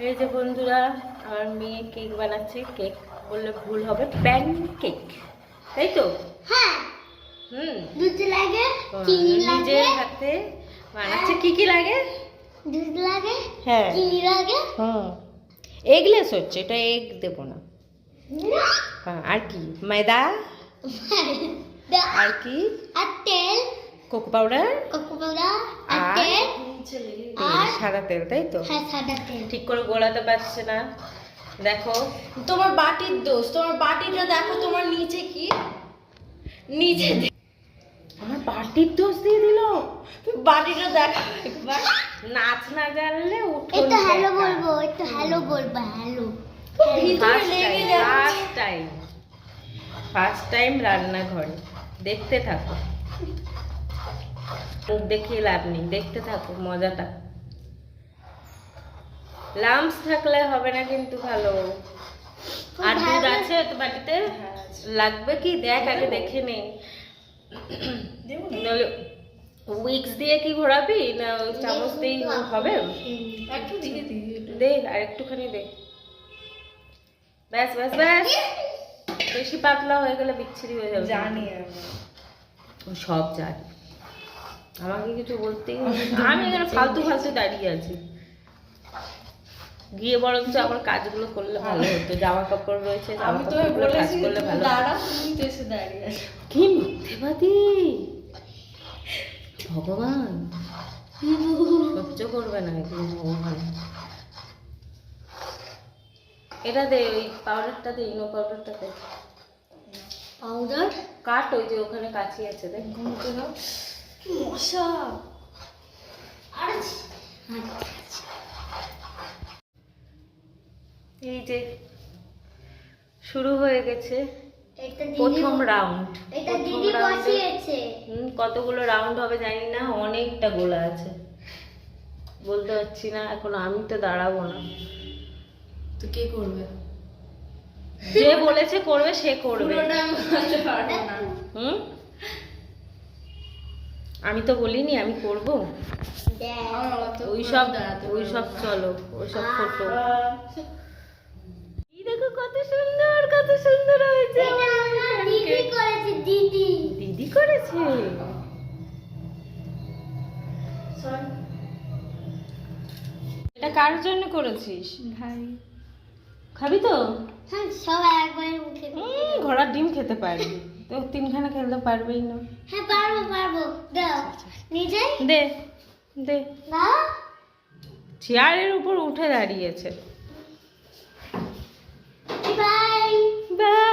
এই যে বন্ধুরা আমার মেয়ে কেক বানাচ্ছে কেক বললে ভুল হবে প্যান কেক তাই তো? হ্যাঁ। হুম। দুধ লাগে চিনি লাগে। নিজের হাতে বানাচ্ছে কি কি লাগে? দুধ লাগে হ্যাঁ। চিনি লাগে। হুম। এগলেস হচ্ছে এটা এগ দেবো না। হ্যাঁ আর কি? ময়দা? আর কি? আর তেল। কোকো পাউডার কোকো পাউডার আর আর? তেল সাদা তেল তাই তো? হ্যাঁ ঠিক করে গোলাতে পারছে না। দেখো। তোমার বাটির দোষ তোমার বাটিটা দেখো তোমার নিচে কি? নিচে আমার বাটির দোষ দিয়ে দিল। বাটিটা দেখো একবার। নাচ না জানলে উঠো একটু হ্যালো বলব একটু হ্যালো বলব হ্যালো ভিতরে লেগে যাচ্ছে। ফার্স্ট টাইম ফার্স্ট টাইম রান্নাঘরে। দেখতে থাকো। মুখ দেখিয়ে লাভ নেই দেখতে থাকো মজাটা। লামস থাকলে হবে না কিন্তু ভালো। আর দুধ আছে তো বাটিতে? লাগবে কি? দেখ আগে দেখে নে। উইক্স দিয়ে কি ঘোরাবি? না চামচ দিয়েই হবে? একটু দিয়ে দে আর একটুখানি দে ব্যাস ব্যাস ব্যাস। বেশি পাতলা হয়ে গেলে বিচ্ছিরি হয়ে যাবে। জানি সব জানি। আমাকে কিছু বলতেই আমি এখানে ফালতু ফালতু দাঁড়িয়ে আছি। গিয়ে বরঞ্চ আমার কাজগুলো করলে ভালো হতো জামা কাপড় রয়েছে জামা কাপড়গুলো কাজ করলে ভালো কি মিথ্যেবাদী? ভগবান। সহ্য করবে না একদিন ভগবান। এটা দে ওই পাউডারটা দে ইনো পাউডারটা দে। পাউডার কাট ওই যে ওখানে কাছি আছে দেখ। কি মশা। এই যে শুরু হয়ে গেছে প্রথম রাউন্ড এটা প্রথম দিদি রাউন্ডে বসিয়েছে। হুম কতগুলো রাউন্ড হবে জানি না অনেকটা গোলা আছে। বলতে পারছি না এখন আমি তো দাঁড়াবো না। তো কে করবে? যে বলেছে করবে সে করবে। হুম? আমি তো বলিনি আমি করব? ওই সব ওই সব চলো ওই সব ফটো। দেখো কত সুন্দর কত সুন্দর হয়েছে। দিদি করেছে দিদি। দিদি করেছে? এটা কার জন্য করেছিস? ভাই। খাবি তো? হ্যাঁ সবাই একবার মুখে ঘোড়ার ডিম খেতে পারবি। তো তিনখানা খেলতে পারবেই না। হ্যাঁ পারব পারব। দে দে। চেয়ারের উপর উঠে দাঁড়িয়েছে। Bye bye